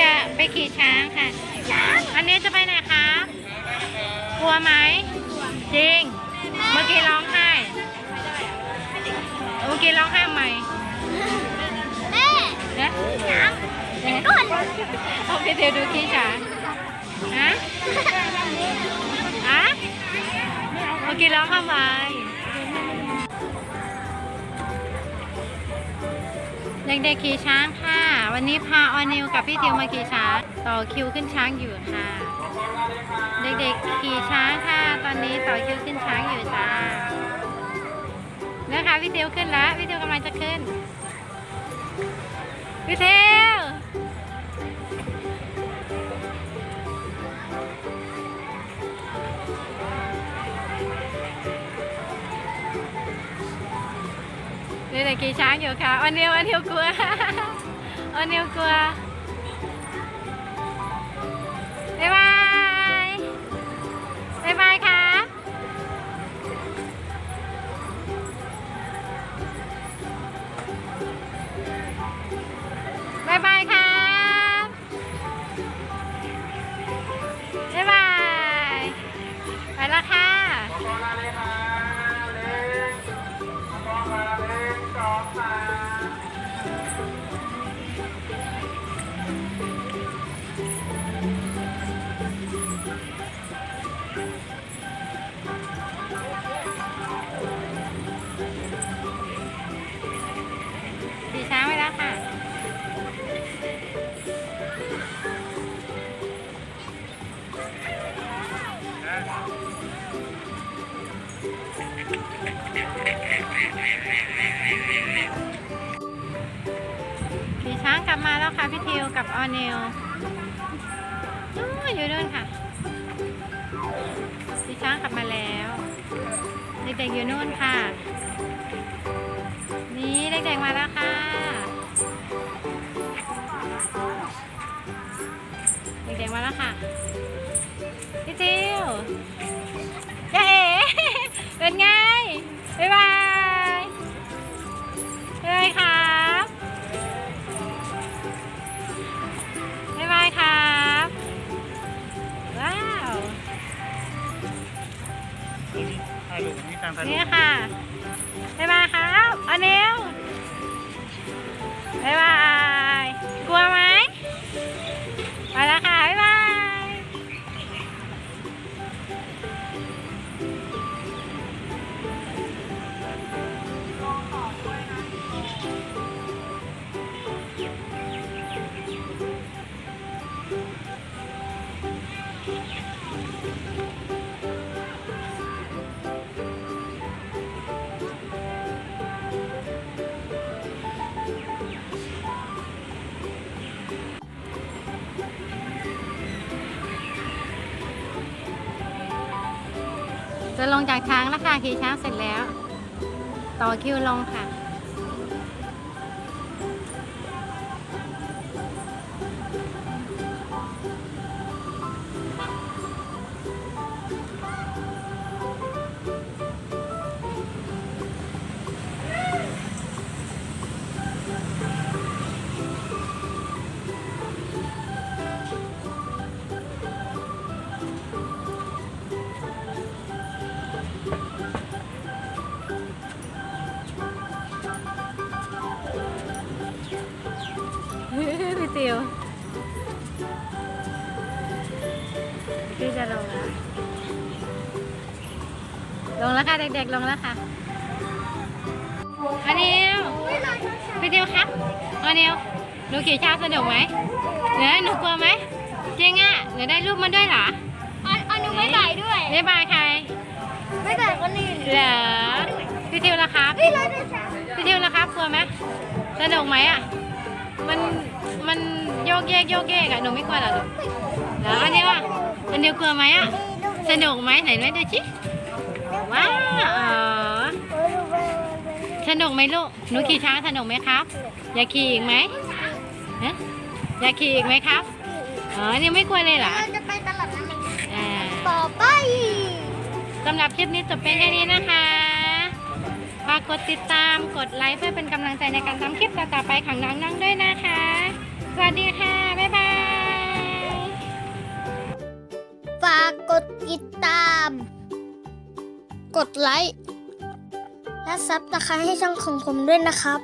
จะไปขี่ช้างค่ะ อันนี้จะไปไหนคะ กลัวไหม จริง เมื่อกี้ร้องไห้ เมื่อกี้ร้องไห้ทำไหมแม่นะน้ำเป็นก้อนเอาไปเดี๋ยวดูขี่ช้างฮะฮะเมื่อกี้ร้องทำไม เด็กๆขี่ช้างค่ะ วันนี้พาออนิวกับพี่ทิวมาขี่ช้าง ต่อคิวขึ้นช้างอยู่ค่ะ เด็กๆขี่ช้างค่ะ ตอนนี้ต่อคิวขึ้นช้างอยู่จ้านะคะพี่ทิวขึ้นแล้วพี่ทิวกำลังจะขึ้นพี่ทิว นี่แต่กี่ช้างอยู่ค่ะอันเดียอันเดียกลัวอันเดียกลัว้ค่ะพี่ช้างกลับมาแล้วค่ะพี่ทิวกับออนิวนู่นอยู่นู่นค่ะขี่ช้างกลับมาแล้วเด็กๆอยู่นู่นค่ะ นี่เด็กๆมาแล้วค่ะ การถ่ายรูนี่ค่ะบ๊ายบายครับอันนิวบ๊ายบาย กลัวไหมไปแล้วค่ะบ๊ายบาย จะลงจากช้างแล้วค่ะขี่ช้างเสร็จแล้ว ต่อคิวลงค่ะ พี่ติวพี่จะลงแล้วลงแล้วค่ะ เด็กๆ ลงแล้วค่ะอันนิวพี่ติวครับอันนิวหนูขี่ช้างสนุกไหมเดี๋ยวหนูกลัวไหมจริงอะเดี๋ยวได้รูปมาด้วยเหรออันอันนู้นไม่ไหลด้วยบ๊ายบายใคร ไม่ไหลคนอื่นเหรอพี่ติวละครับเฮ้ยเราได้ช้างพี่ทิวละครับกลัวไหมสนุกไหมอะ มันมันโยกเยกโยกเยกอะหนูไม่กลัวเหรอลูกเหรออันนี้ว่ะอันนี้กลัวไหมอะสนุกไหมไหนไหนดูชิว้าวอ๋อสนุกไหมลูกหนูขี่ช้างสนุกไหมครับ อยากขี่อีกไหมฮะอยากขี่อีกไหมครับอ๋อนี่ไม่กลัวเลยเหรอเราจะไปตลาดนั้นอ่าต่อไปสำหรับคลิปนี้จบเพียงแค่นี้นะคะฝา กดติดตามกดไลค์เพื่อเป็นกำลังใจในการทำคลิปต่อๆไปของน้องๆด้วยนะคะ สวัสดีค่ะ บ๊ายบาย ฝากกดติดตาม กดไลค์และซับตะไคร้ให้ช่องของผมด้วยนะครับ